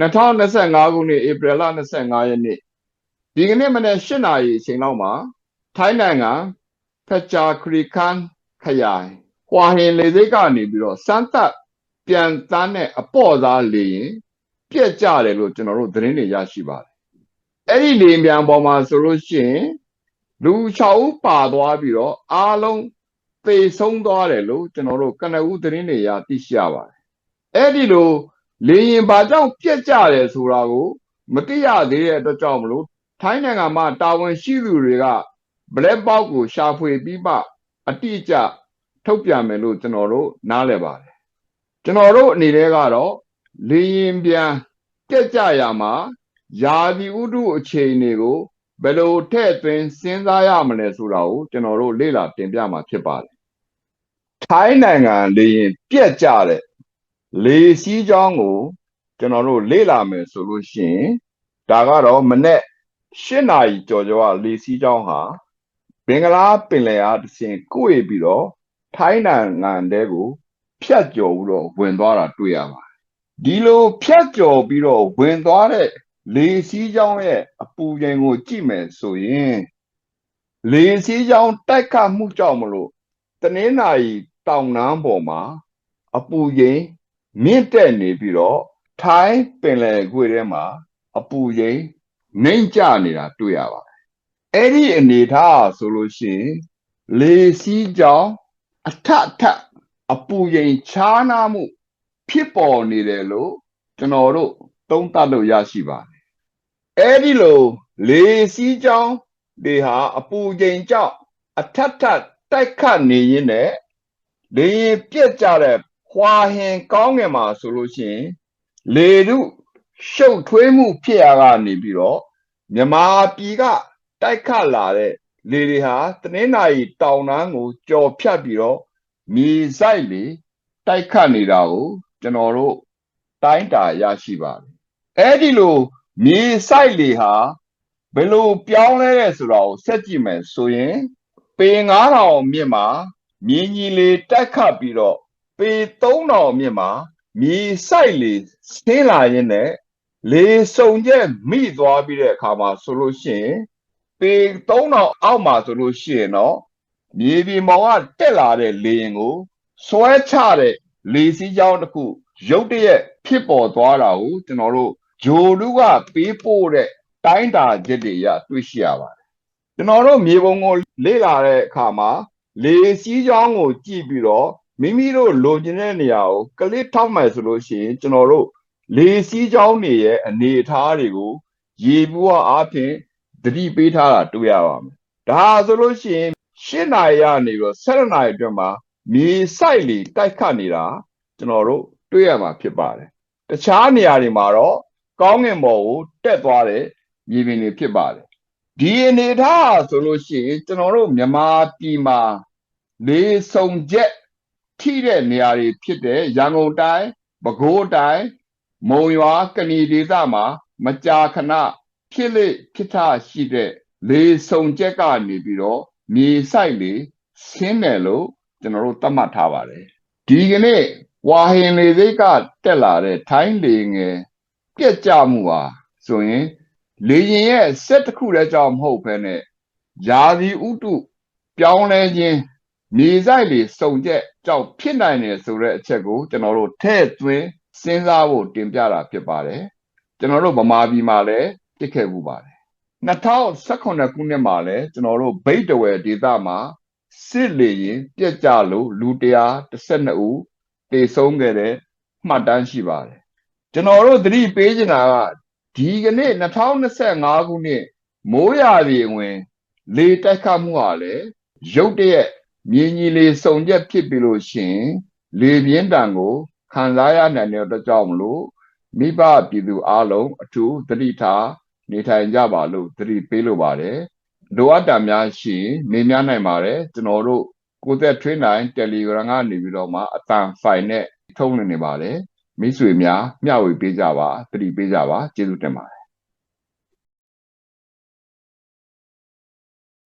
2025ခုနှစ်ဧပြီလ25ရက်နေ့ဒီကနေ့မနေ့8နာရီအချိန်လောက်မှာထိုင်းနိုင်ငံဖက်ချာခရီခန်ခရိုင်ဟွာဟင်လေစိတ်ကနေပြီးတော့စမ်းသပ်ပြန်တန်းတဲ့အပေါ့သားလေရင်ပြက်ကြတယ်လို့ကျွန်တော်တို့သတင်းတွေရရှိပါတယ်အဲ့ဒီလေမြန်ပေါ်မှာဆိုလို့ရှိရင်လူ6ဦးပါသွားပြီးတော့အားလုံးသေဆုံးသွားတယ်လို့ကျွန်တော်တို့ကနဦးသတင်းတွေရသိရှိရပါတယ်အဲ့ဒီလို လေရင်ဘာကြောင့်ပြက်ကြတယ်ဆိုတာကိုမသိရသေးတဲ့အတွက်ကြောင့်မလို့ထိုင်းနိုင်ငံမှာတာဝန်ရှိသူတွေက black box ကိုရှာဖွေပြီးမှအတိအကျထုတ်ပြန်မယ်လို့ကျွန်တော်တို့နားလည်ပါတယ်ကျွန်တော်တို့အနေနဲ့ကတော့လေရင်ပြန်ပြက်ကြရမှာယာဒီဥတုအချိန်တွေကိုဘယ်လိုထည့်သွင်းစဉ်းစားရမလဲဆိုတာကိုကျွန်တော်တို့လေ့လာတင်ပြမှာဖြစ်ပါတယ်ထိုင်းနိုင်ငံလေရင်ပြက်ကြတဲ့ လေစီးကြောင်းကိုကျွန်တော်တို့လေ့လာမယ်ဆိုလို့ရှိရင်ဒါကတော့မနေ့၈နာရီကြော်ကြော်ကလေစီးကြောင်းဟာဘင်္ဂလားပင်လယ်အားတစ်ဆင့်ကိုယ်ပြီးတော့ထိုင်းနိုင်ငံတဲကိုဖြတ်ကျော်ပြီးတော့ဝင်သွားတာတွေ့ရပါတယ်ဒီလိုဖြတ်ကျော်ပြီးတော့ဝင်သွားတဲ့လေစီးကြောင်းရဲ့အပူချိန်ကိုကြည့်မယ်ဆိုရင်လေစီးကြောင်းတိုက်ခတ်မှုကြောင့်မလို့တနင်္လာရီတောင်နှမ်းပေါ်မှာအပူချိန် မြင့်တက်နေပြီးတော့ထိုင်းပင်လယ်ကွေ့ထဲမှာအပူချိန်နှိမ့်ကျနေတာတွေ့ရပါတယ်အဲ့ဒီအနေထားဆိုလို့ရှိရင်လေစီးကြောင်းအထအထအပူချိန်ခြားနာမှု ဖြစ်ပေါ်နေတယ်လို့ကျွန်တော်တို့သုံးသပ်လို့ရရှိပါတယ်အဲ့ဒီလိုလေစီးကြောင်းတွေဟာအပူချိန်ကြောင့်အထက်ထက်တိုက်ခတ်နေရင်းနဲ့လေရင်ပြက်ကြတဲ့ ဟွာဟင်ကောင်းငင်မှာဆိုလို့ရှိရင်လေထုရှုပ်ထွေးမှုဖြစ်ရကနေပြီးတော့မြမာပြည်ကတိုက်ခတ်လာတဲ့လေတွေဟာတနင်္လာရီတောင်တန်းကိုကြော်ဖြတ်ပြီးတော့မြေဆိုင်လေတိုက်ခတ်နေတာကိုကျွန်တော်တို့တိုင်းတာရရှိပါတယ်အဲ့ဒီလိုမြေဆိုင်လေဟာဘယ်လိုပြောင်းလဲလဲဆိုတာကိုဆက်ကြည့်မယ်ဆိုရင်ပေ9000မြင့်မှာမြင်းကြီးလေးတက်ခတ်ပြီးတော့ ပေ3000မြင့်မှာမြေဆိုင်လေဆင်းလာရင်းနဲ့လေစုံချက်မိသွားပြီးတဲ့အခါမှာဆိုလို့ရှိရင်ပေ3000အောက်မှာဆိုလို့ရှိရင်တော့မြေပြင်ပေါ်ကတက်လာတဲ့လေရင်ကိုဆွဲချတဲ့လေစီးကြောင်းတစ်ခုရုတ်တရက်ဖြစ်ပေါ်သွားတာကိုကျွန်တော်တို့ဂျိုလူကပေးပို့တဲ့တိုင်းတာချက်တွေရတွေ့ရှိရပါတယ်ကျွန်တော်တို့မြေပုံကိုလေ့လာတဲ့အခါမှာလေစီးကြောင်းကိုကြည့်ပြီးတော့ မိမိတို့လိုချင်တဲ့နေရာကိုကလစ်ထောက်မယ်ဆိုလို့ရှိရင်ကျွန်တော်တို့လေစီးကြောင်းတွေရဲ့အနေအထားတွေကို ရေဘူးအားဖြင့်သတိပေးထားတာတွေ့ရပါမယ်ဒါဆိုလို့ရှိရင်၈နာရီကနေပြီးတော့7နာရီအတွင်းမှာမြေဆိုင်လေတိုက်ခတ်နေတာကျွန်တော်တို့တွေ့ရမှာဖြစ်ပါတယ်တခြားနေရာတွေမှာတော့ကောင်းငင်ပေါ်ကိုတက်သွားတဲ့မြေပြင်တွေဖြစ်ပါတယ်ဒီအနေထားဆိုလို့ရှိရင်ကျွန်တော်တို့မြန်မာပြည်မှာလေဆုံချက် ထိတဲ့နေရာတွေဖြစ်တဲ့ရန်ကုန်တိုင်းပဲခူးတိုင်းမုံရွာကဏီဒေသမှာ မကြာခဏဖြစ်လေဖြစ်ထရှိတဲ့လေဆုံချက်ကနေပြီးတော့မြေဆိုင်လေဆင်းတယ်လို့ကျွန်တော်တို့သတ်မှတ်ထားပါတယ်ဒီကနေ့ဝါဟင်လေစိတ်ကတက်လာတဲ့ထိုင်းလေငယ်ပြက်ကြမှုဟာဆိုရင်လေရင်ရဲ့စက်တစ်ခုတည်းကြောင့်မဟုတ်ဘဲနဲ့ယာစီဥတုပြောင်းလဲခြင်း မြေဆိုင်လေစုံချက်ကြောင့်ဖြစ်နိုင်တယ်ဆိုတဲ့အချက်ကိုကျွန်တော်တို့ထဲ့သွင်းစဉ်းစားဖို့တင်ပြတာဖြစ်ပါတယ်ကျွန်တော်တို့ဗမာပြည်မှာလည်းဖြစ်ခဲ့မှုပါတယ်2018ခုနှစ်မှာလည်းကျွန်တော်တို့ဗိတ်တဝယ်ဒေသမှာစစ်လေရင်ပြက်ကြလို့လူ112ဦးတေဆုံးခဲ့တဲ့မှတ်တမ်းရှိပါတယ်ကျွန်တော်တို့သတိပေးချင်တာကဒီကနေ့2025ခုနှစ်မိုးရာသီဝင် လေတိုက်ခတ်မှုဟာလည်းရုတ်တရက် မြင်းကြီးလေးစုံချက်ဖြစ်ပြီလို့ရှင်လေပြင်းတံကိုခံစားရနိုင်တဲ့အတွက်ကြောင့်မလို့မိဘပြည်သူအလုံးအထူးသတိထားနေထိုင်ကြပါလို့သတိပေးလိုပါတယ်လိုအပ်တာများရှိနေများနိုင်ပါတယ်ကျွန်တော်တို့ကိုသက်ထွေးနိုင် Telegram ကနေပြီးတော့မှအတန်ဖိုင်နဲ့ထုံးနေနေပါတယ်မိတ်ဆွေများမျှဝေပေးကြပါသတိပေးကြပါကျေးဇူးတင်ပါတယ်